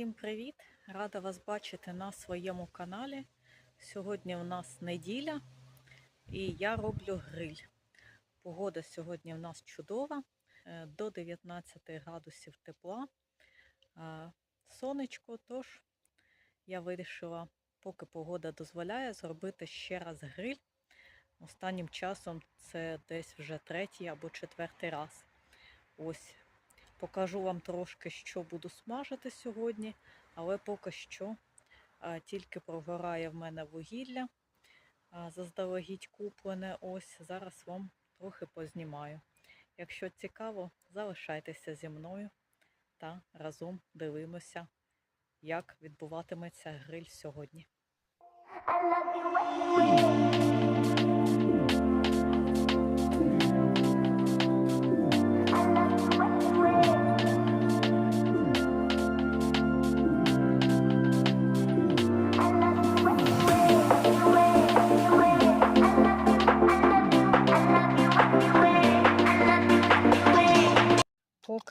Всім привіт! Рада вас бачити на своєму каналі. Сьогодні у нас неділя і я роблю гриль. Погода сьогодні у нас чудова, е, до 19 градусів тепла. Сонечко, тож я вирішила, поки погода дозволяє, зробити ще раз гриль. Останнім часом це десь вже третій або четвертий раз. Ось Покажу вам трошки, що буду смажити сьогодні, але поки що а, тільки прогорає в мене вугілля. А, заздалегідь куплене. Ось зараз вам трохи познімаю. Якщо цікаво, залишайтеся зі мною та разом дивимося, як відбуватиметься гриль сьогодні.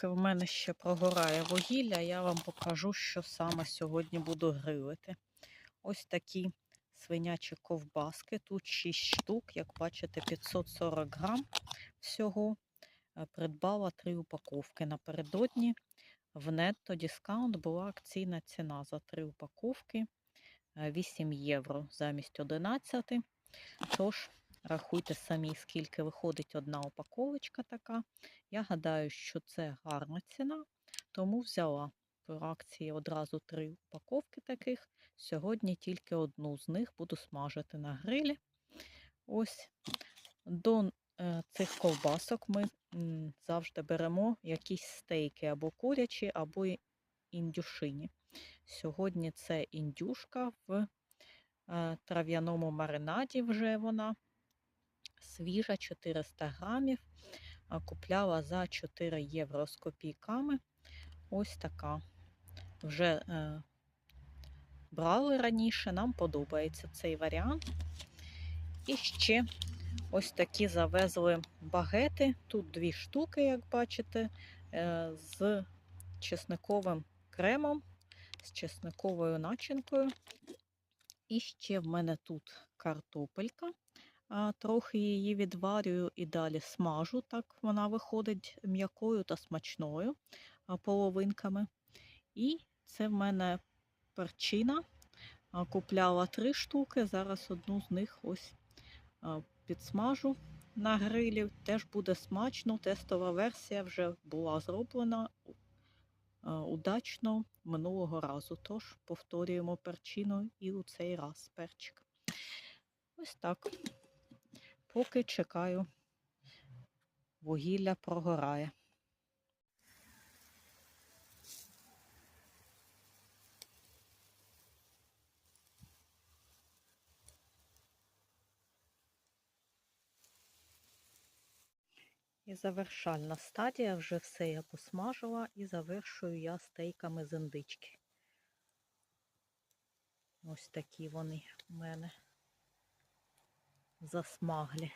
Поки в мене ще прогорає вугілля, я вам покажу, що саме сьогодні буду грилити. Ось такі свинячі ковбаски. Тут 6 штук, як бачите, 540 грам всього. Е, Придбала три упаковки. Напередодні в нетто дискаунт була акційна ціна за три упаковки 8 євро замість 11. Тож, рахуйте самі, скільки виходить одна упаковочка така. Я гадаю, що це гарна ціна, тому взяла по акції одразу три упаковки таких. Сьогодні тільки одну з них буду смажити на грилі. Ось до е, цих ковбасок ми завжди беремо якісь стейки або курячі, або індюшині. Сьогодні це індюшка в е, трав'яному маринаді вже вона свіжа, 400 грамів. Купляла за 4 євро з копійками. Ось така. Вже е, брали раніше, нам подобається цей варіант. І ще ось такі завезли багети. Тут дві штуки, як бачите, е, з чесниковим кремом, з чесниковою начинкою. І ще в мене тут картопелька. Трохи її відварюю і далі смажу, так вона виходить м'якою та смачною половинками. І це в мене перчина. Купляла три штуки, зараз одну з них ось підсмажу на грилі. Теж буде смачно. Тестова версія вже була зроблена удачно минулого разу. Тож повторюємо перчину і у цей раз перчик. Ось так. Поки чекаю, вугілля прогорає. І завершальна стадія, вже все я посмажила і завершую я стейками з індички. Ось такі вони в мене засмаглі.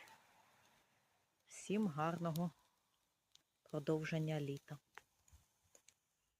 Всім гарного продовження літа.